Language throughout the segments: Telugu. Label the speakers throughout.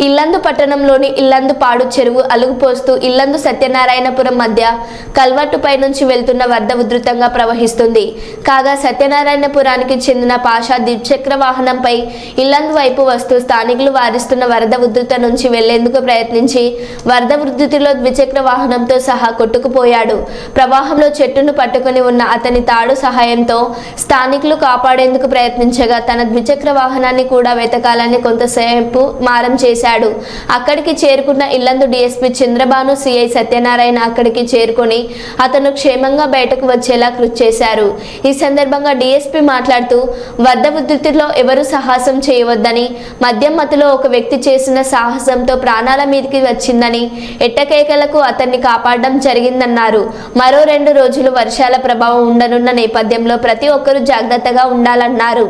Speaker 1: ఇల్లందు పట్టణంలోని ఇల్లందు పాడు చెరువు అలుగుపోస్తూ ఇల్లందు సత్యనారాయణపురం మధ్య కల్వర్టుపై నుంచి వెళ్తున్న వరద ఉధృతంగా ప్రవహిస్తుంది. కాగా సత్యనారాయణపురానికి చెందిన పాషా ద్విచక్ర వాహనంపై ఇల్లందు వైపు వస్తూ స్థానికులు వారిస్తున్న వరద ఉధృత నుంచి వెళ్ళేందుకు ప్రయత్నించి వరద ఉధృతిలో ద్విచక్ర వాహనంతో సహా కొట్టుకుపోయాడు. ప్రవాహంలో చెట్టును పట్టుకుని ఉన్న అతని తాడు సహాయంతో స్థానికులు కాపాడేందుకు ప్రయత్నించగా తన ద్విచక్ర వాహనాన్ని కూడా వెతకాలని కొంతసేపు మారం చేశాడు. అక్కడికి చేరుకున్న ఇల్లందు డీఎస్పీ చంద్రబాను సిఐ సత్యనారాయణ అక్కడికి చేరుకొని అతను క్షేమంగా బయటకు వచ్చేలా కృషి చేశారు. ఈ సందర్భంగా డీఎస్పీ మాట్లాడుతూ వద్ద ఉధృతిలో ఎవరు సాహసం చేయవద్దని మద్యం మతిలో ఒక వ్యక్తి చేసిన సాహసంతో ప్రాణాల మీదకి వచ్చిందని ఎట్టకేకలకు అతన్ని కాపాడడం జరిగిందన్నారు. మరో రెండు రోజులు వర్షాల ప్రభావం ఉండనున్న నేపథ్యంలో ప్రతి ఒక్కరూ జాగ్రత్తగా ఉండాలన్నారు.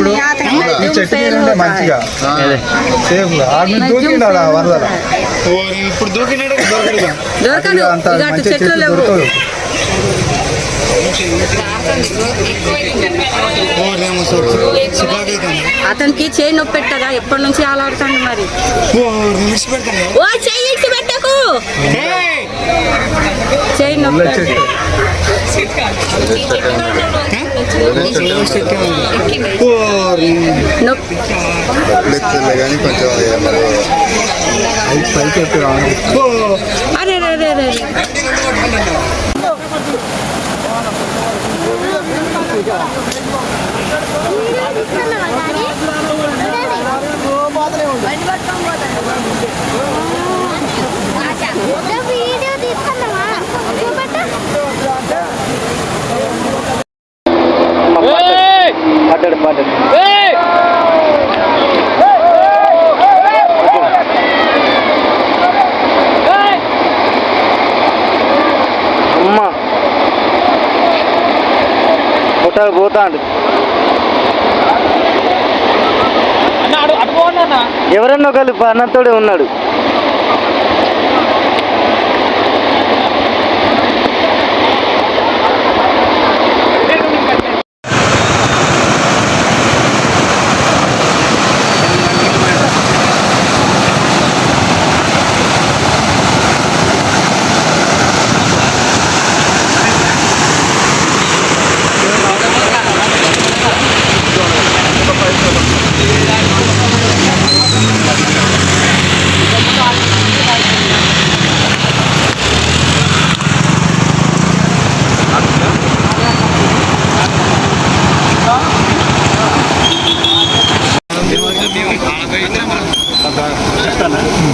Speaker 2: ఇప్పుడు ఈ చెట్టు మీద ఉండే మంచిగా. సేఫ్ ఆడు దూకిండు వరదల?
Speaker 3: ఇప్పుడు దూకినాడు దొరకడు
Speaker 4: దొరకదు.
Speaker 2: అంత మంచి
Speaker 4: చెట్లు
Speaker 2: దొరకదు
Speaker 4: అతనికి చేయి నొప్పి పెట్టగా ఎప్పటి నుంచి ఆలాడుతాడు మరి?
Speaker 3: ఓ
Speaker 4: చెయ్యి పెట్టకు చేయి నొప్పి
Speaker 5: కానీ కొంచెం
Speaker 2: పైకి
Speaker 4: అరే రే రే రే
Speaker 6: అమ్మా. ఒకసారి పోతాడు. ఎవరన్నా ఒకళ్ళు అన్నతోడే ఉన్నాడు.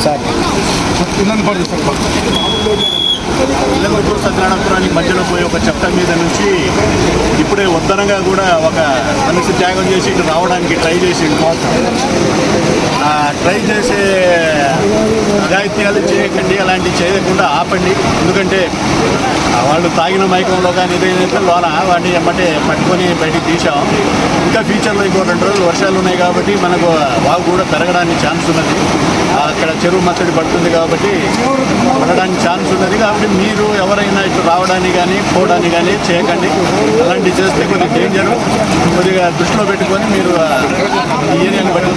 Speaker 2: సార్
Speaker 7: సత్యనారాయణపురానికి మధ్యలో పోయి ఒక చెత్త మీద నుంచి ఇప్పుడే ఉత్తరంగా కూడా ఒక మనిషి త్యాగం చేసి ఇటు రావడానికి ట్రై చేసిండు ట్రై చేసే అఘాయిత్యాలు చేయకండి అలాంటివి చేయకుండా ఆపండి ఎందుకంటే వాళ్ళు తాగిన మైకంలో కానీ ఏదైతే లోన వాటిని ఎమ్మటే పట్టుకొని బయటికి తీసాం ఇంకా ఫ్యూచర్లో ఇంకో రెండు రోజులు వర్షాలు ఉన్నాయి కాబట్టి మనకు వాగు కూడా పెరగడానికి ఛాన్స్ ఉన్నది. అక్కడ చెరువు మత్తడి పడుతుంది కాబట్టి పడడానికి ఛాన్స్ ఉన్నది. కాబట్టి మీరు ఎవరైనా ఇటు రావడానికి కానీ పోవడానికి కానీ చేయకండి. అలాంటివి చేస్తే కొద్దిగా డేంజర్ కొద్దిగా దృష్టిలో పెట్టుకొని మీరు ఈ ఏరియాని బట్టి